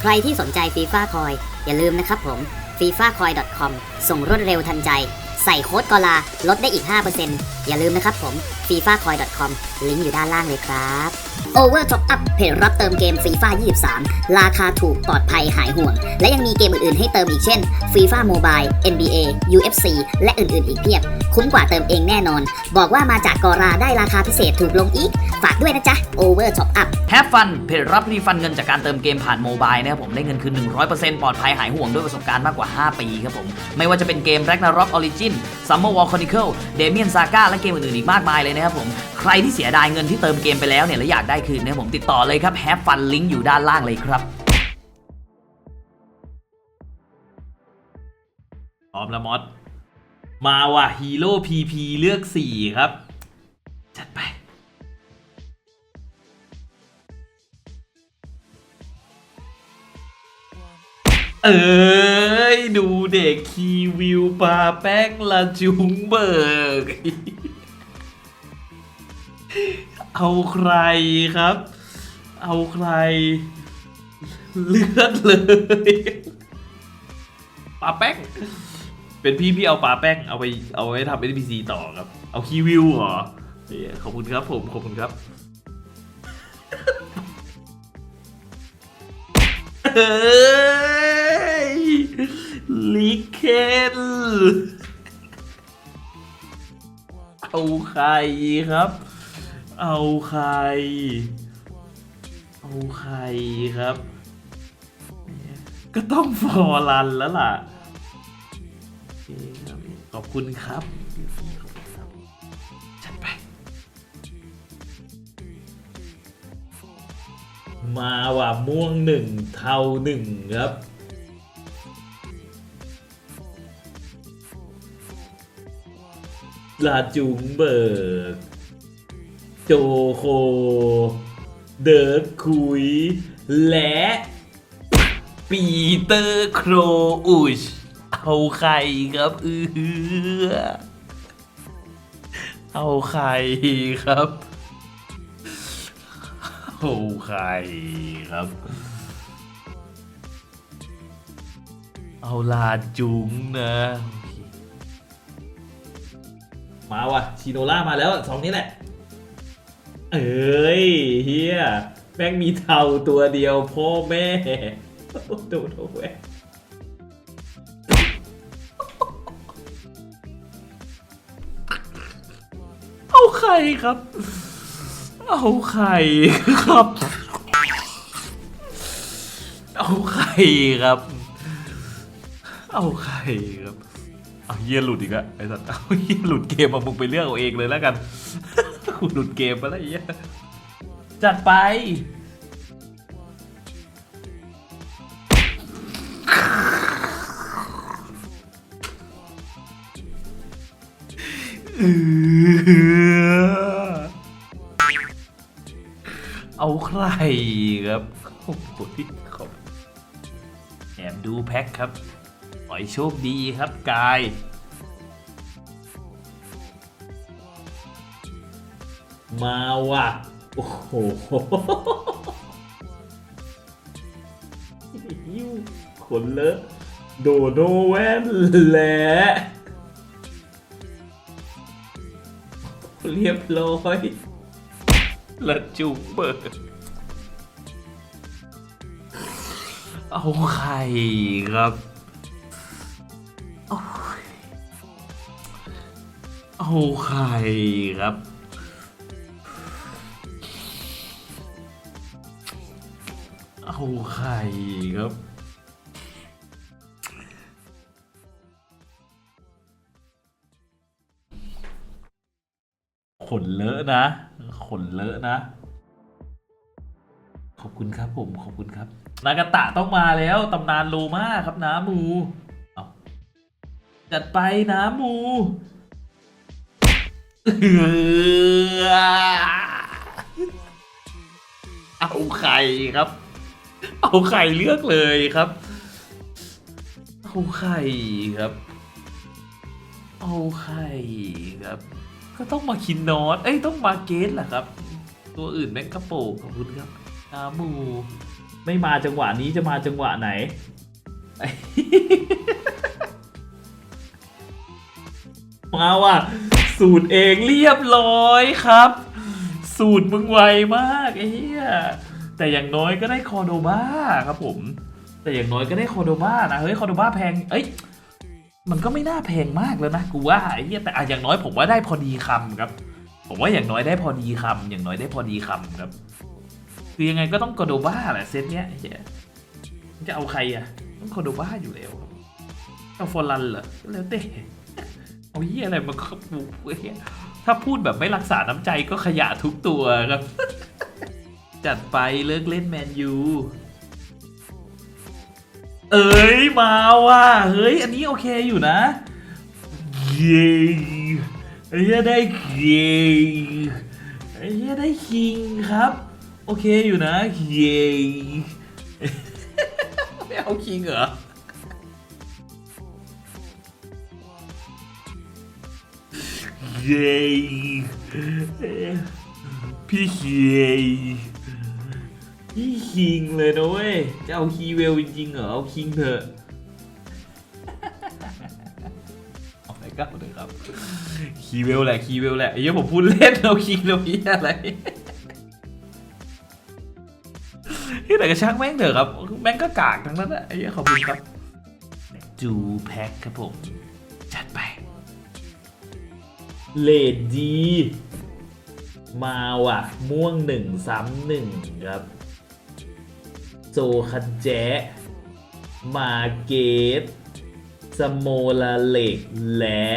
ใครที่สนใจฟีฟ่าคอยอย่าลืมนะครับผม f i f a c o i c o m ส่งรวดเร็วทันใจ ใส่โค้ดกอลาลดได้อีก 5% อย่าลืมนะครับผม fifacoin.com ลิงก์อยู่ด้านล่างเลยครับ Over Top Up เพจรับเติมเกม FIFA 23 ราคาถูกปลอดภัยหายห่วง และยังมีเกมอื่นๆ ให้เติมอีกเช่น FIFA Mobile NBA UFC และอื่นๆ อีกเพียบ คุ้มกว่าเติมเองแน่นอน บอกว่ามาจากกอราได้ราคาพิเศษถูกลงอีก ฝากด้วยนะจ๊ะ Over Top Up แฮปฟันเพจรับรีฟันเงินจากการเติมเกมผ่านโมบายนะครับผมได้เงินคืน 100%ปลอดภัยหายห่วงด้วยประสบการณ์มากกว่า 5 ปีครับผมไม่ว่าจะเป็นเกม Ragnarok Origin Summer War Chronicle Damien Saga และเกมอื่นๆอีกมากมายเลยนะครับผมใครที่เสียดายเงินที่เติมเกมไปแล้วเนี่ยและอยากได้คืนนะผมติดต่อเลยครับแฮปฟันลิงก์อยู่ด้านล่างเลยครับพร้อมแล้วมอสมาว่ะฮีโร่พีพีเลือก 4 ครับ จัดไป เอ้ย ดูเด็กคีวิวปาแป้งละจุงเบิก เอาใครครับ เอาใคร เลือดเลยปาแป้ง เป็นพี่พี่เอาปาแป้งเอาไปเอาไว้ทำ NPC ต่อครับ เอาคีวิวเหรอเฮ้ยขอบคุณครับผม ขอบคุณครับเอ้ยลิเคนเอาใครครับ เอาใคร เอาใครครับ ก็ต้องฟอร์รันแล้วล่ะขอบคุณครับจัดไป มาว่ะม่วงหนึ่งเทาหนึ่งครับลาจุงเบิร์ก โจโค เดิร์คุย และปีเตอร์โครอุช เอาใครครับเออเอาใครครับเอาใครครับ เอาลาจุงนะ มาว่ะชิโนล่ามาแล้วสองนี้แหละ เอ้ยเฮียแม่งมีเทาตัวเดียวพ่อแม่โดนเอาแวเอาใครครับ เอาใครครับ เอาใครครับ เอาใครครับ เอาเฮียหลุดอีกอะไอ้สัตว์เอาเฮียหลุดเกมมามึงไปเลือกเอาเองเลยแล้วกัน กูหลุดเกมไปแล้วไอ้เฮียจัดไปเออเอาใครครับโอ้โหขอบแอบดูแพ็คครับขอให้โชคดีครับกาย มาว่ะ โอ้โหยิ้วขนเลอะโดโดแวนแหละเรียบร้อยละจุเบิร์เอาใครครับเอาเอาใครครับ เอาใครครับขนเลอะนะขนเลอะนะ ขอบคุณครับผมขอบคุณครับ นากาตะต้องมาแล้วตำนานโลมาครับน้ามูเอาจัดไปน้ามูเอาใครครับ เอาไข่เลือกเลยครับ เอาไข่ครับ เอาไข่ครับ ก็ต้องมาคินนอตเอ้ยต้องมาเกตแหละครับ ตัวอื่นแม่งกระโปงขอบคุณครับนามู ไม่มาจังหวะนี้จะมาจังหวะไหน มาว่ะ สูตรเองเรียบร้อยครับ สูตรมึงไวมากไอ้เหี้ย แต่อย่างน้อยก็ได้คอโดบ้าครับผม แต่อย่างน้อยก็ได้คอโดบ้านะเฮ้ยคอโดบ้าแพงเอ้ยมันก็ไม่น่าแพงมากแล้วนะกูว่าไอ้เหี้ยแต่อะอย่างน้อยผมว่าได้พอดีคำครับ ผมว่าอย่างน้อยได้พอดีคำอย่างน้อยได้พอดีคำครับ คือยังไงก็ต้องคอโดบ้าแหละเซตเนี้ยเหี้ยจะเอาใครอะต้องคอโดบ้าอยู่แล้วเอาฟอร์ลันเหรอก็แล้วแต่เอาเหี้ยอะไรมาครับถ้าพูดแบบไม่รักษาน้ำใจก็ขยะทุกตัวครับ จัดไปเลิกเล่นแมนยู เอ้ย มาว่ะ เฮ้ย อันนี้โอเคอยู่นะ เย้ไอ้เหี้ยได้เย้ไอ้เหี้ยได้คิงครับ โอเคอยู่นะ เย้ไม่เอาคิงเหรอเย้พี่เย้ พี่คิงเลยนะเว้ย จะเอาคีเวลจริงๆเหรอ เอาคิงเถอะเอาไปก้าวเลยครับ คีเวลแหละ คีเวลแหละไอ้เหี้ยผมพูดเล่นเอาคิงแล้วพี่อะไรที่ไหนก็ช่างแม่งเถอะครับ แม่งก็กากทั้งนั้นแหละไอ้เหี้ยขอบคุณครับ จูแพ็คครับผม จัดไป เลดดี มาว่ะ ม่วงหนึ่งซ้ำหนึ่งครับ โจคันแจมาเกตสโมลาเล็กและ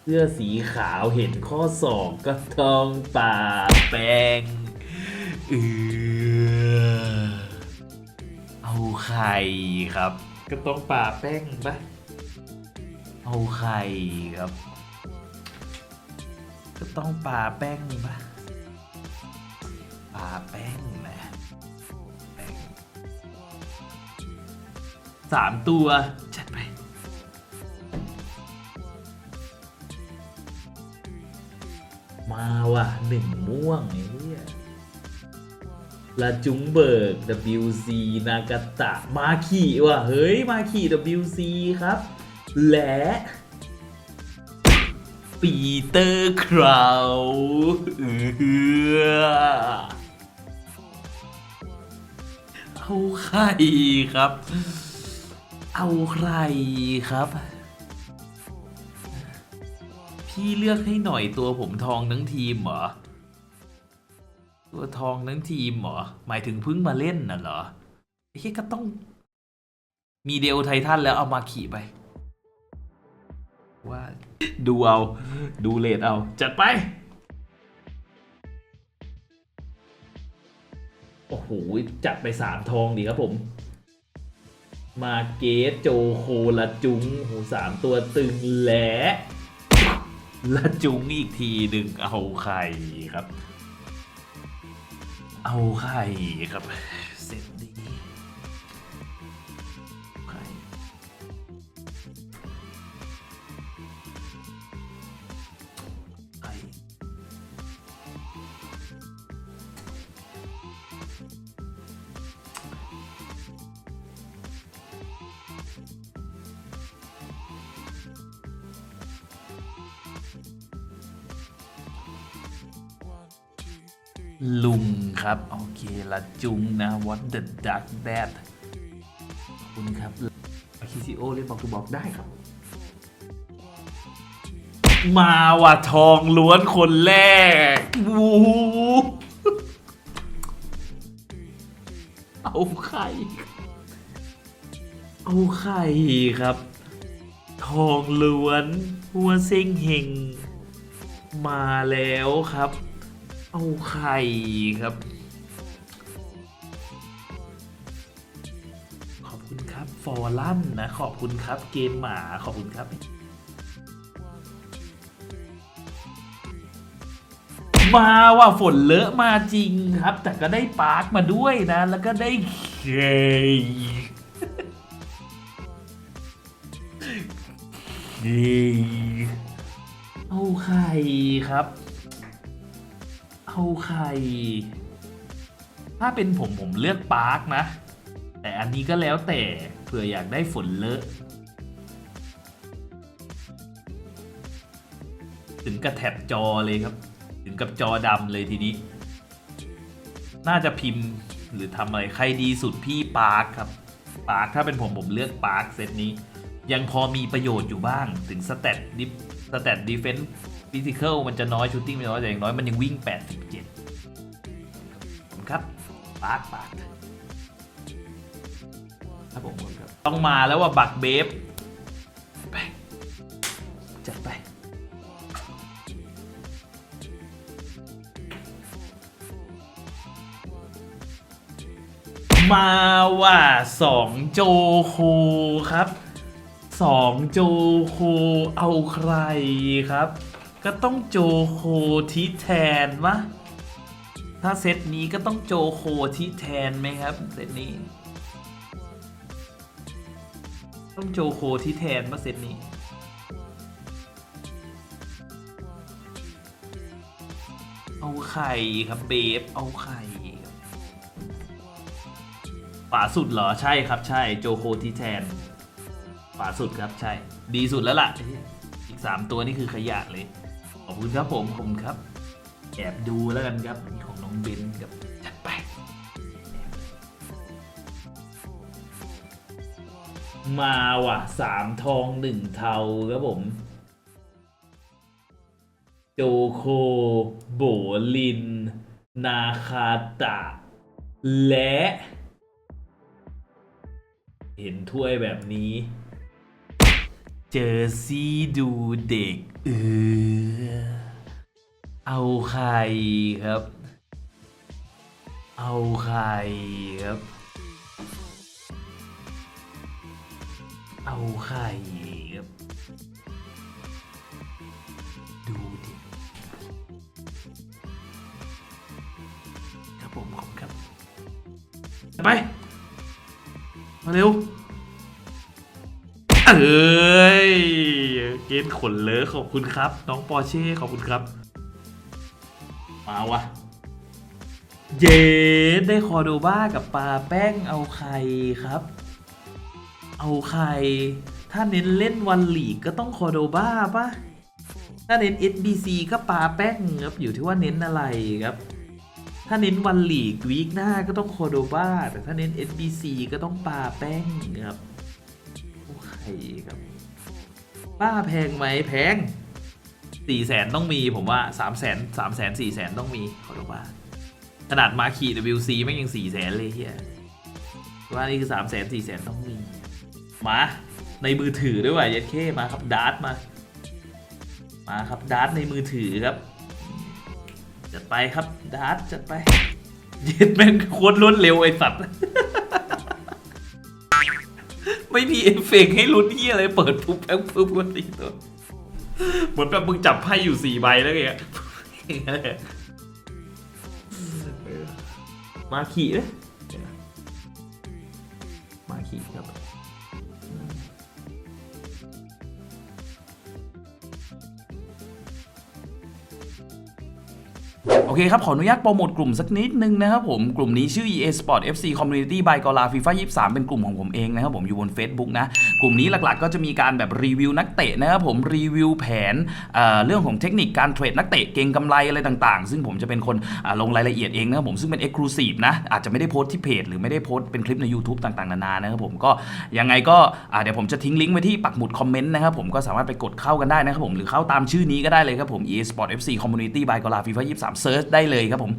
เสื้อสีขาวเห็นข้อศอกก็ต้องป่าแป้งเออเอาไข่ครับ ก็ต้องป่าแป้งปะเอาไข่ครับ ก็ต้องป่าแป้งปะ ป่าแป้งนะแป้งสามตัวจัดไป มาว่ะหนึ่งม่วงไอ้เนี่ยลาจุงเบิร์ก WC นากาตะ มาคีว่ะ เฮ้ย มาคี WC ครับ และ ปีเตอร์คราวเออ เอาใครครับ เอาใครครับ พี่เลือกให้หน่อยตัวผมทองทั้งทีมเหรอ ตัวทองทั้งทีมเหรอ หมายถึงเพิ่งมาเล่นน่ะเหรอไอ้แค่ก็ต้อง มีเดลไททันแล้วเอามาขี่ไป ว่า ดูเอา ดูเลดเอา จัดไป โอ้โห จัดไปสามทองดีครับผม มาเกตโจโคละจุงโอ้โหสามตัวตึงแหละละจุงอีกทีหนึ่งเอาไข่ครับ เอาไข่ครับ ลุงครับ โอเคละจุงนะ what the duck that ขอบคุณครับคิซิโอเล่นบอกทูบอกได้ครับ มาว่ะทองล้วนคนแรกวูเอาไข่เอาไข่ครับ ทองล้วน หัวเซ็งเฮงมาแล้วครับ เอาไข่ครับ ขอบคุณครับ ฟอร์ลันนะ ขอบคุณครับ เกมหมา ขอบคุณครับ มาว่าฝนเลอะมาจริงครับ แต่ก็ได้ปาร์คมาด้วยนะ แล้วก็ได้เคเคเอาไข่ครับ เอาเอาใคร ถ้าเป็นผมผมเลือกปาร์คนะ แต่อันนี้ก็แล้วแต่เผื่ออยากได้ฝนเลอะถึงกับแถบจอเลยครับ ถึงกับจอดำเลยทีนี้ น่าจะพิมพ์หรือทำอะไรใครดีสุดพี่ปาร์คครับปาร์คถ้าเป็นผมผมเลือกปาร์คเซตนี้ ยังพอมีประโยชน์อยู่บ้างถึงสเตตดิฟสเตตดีเฟนส์ ฟิสิกอลมันจะน้อยชูตติ้งมันน้อยแต่อย่างน้อยมันยังวิ่ง 87ครับปาร์คปาร์คครับผมครับต้องมาแล้วว่าบักเบฟไปจัดไปมาว่าสองโจโคครับสองโจโคเอาใครครับ ก็ต้องโจโคที่แทนวะถ้าเซตนี้ก็ต้องโจโคที่แทนไหมครับเซตนี้ ต้องโจโคที่แทนปะเซตนี้เอาไข่ครับเบฟเอาไข่ฝาสุดเหรอใช่ครับใช่โจโคที่แทนฝาสุดครับใช่ ดีสุดแล้วล่ะ อีก 3 ตัวนี่คือขยะเลย ขอบคุณครับผมขอบคุณครับแอบดูแล้วกันครับนี่ของน้องเบนกับจัดไปมาว่ะสามทองหนึ่งเทาครับผม โจโค โบลิน นาคาตะ และ เห็นถ้วยแบบนี้ เจอซี่ดูเด็กเออเอาใครครับ เอาใครครับ เอาใครครับ ดูดิครับผมขอบคุณครับ ไป มาเร็ว เอ้ยเกณฑ์ขนเลอะขอบคุณครับ น้องปอร์เช่ขอบคุณครับ มาวะเยสได้คอโดบ้ากับปลาแป้งเอาใครครับ เอาใคร ถ้าเน้นเล่นวันหลีกก็ต้องคอโดบ้าปะถ้าเน้น SBC ก็ปลาแป้งครับอยู่ที่ว่าเน้นอะไรครับ ถ้าเน้นวันหลีกวีคหน้าก็ต้องโคโดบ้าแต่ถ้าเน้น SBC ก็ต้องปลาแป้งครับ อ้ใครับป้าแพงไหมแพงสี่แสนต้องมีผมว่าสามแสนสามแสนสี่แสนต้องมีโคโดบ้าขนาดมาขี WC ไม่งยังสี่แสนเลยเฮียว่านี่คือสามแสนสี่แสนต้องมี มา ในมือถือด้วยว่ะเย็ดเคมาครับดาร์ตมา มาครับดาร์ตในมือถือครับ จัดไปครับดาร์ตจัดไป เย็ดแม่งโคตรรวดเร็วไอ้สัตว์ ไม่มีเอฟเฟกต์ให้ลุ้นที่อะไรเปิดปุ๊บแป๊บปุ๊บก็ตีตัวเหมือนแบบมึงจับไพ่อยู่สี่ใบแล้วไงมาขี่เลยมาขี่ครับ เคครับ ขออนุญาตโปรโมทกลุ่มสักนิดนึงนะครับผม กลุ่มนี้ชื่อ EA Sport FC Community by กอลา FIFA 23 เป็นกลุ่มของผมเองนะครับผมอยู่บน Facebook นะ กลุ่มนี้หลักๆ ก็จะมีการแบบรีวิวนักเตะนะครับผมรีวิวแผนเเรื่องของเทคนิคการเทรดนักเตะเก่งกำไรอะไรต่างๆ ซึ่งผมจะเป็นคนลงรายละเอียดเองนะครับผมซึ่งเป็น Exclusive นะอาจจะไม่ได้โพสต์ที่เพจหรือไม่ได้โพสต์เป็นคลิปใน YouTube ต่างๆนานานะครับผมก็ยังไงก็เดี๋ยวผมจะทิ้งลิงก์ไว้ที่ปักหมุดคอมเมนต์นะครับผมก็สามารถไปกดเข้ากันได้นะครับผมหรือเข้าตามชื่อนี้ก็ได้เลยครับผม EA Sport FC Community by กอลา FIFA 23 Search ได้เลยครับผม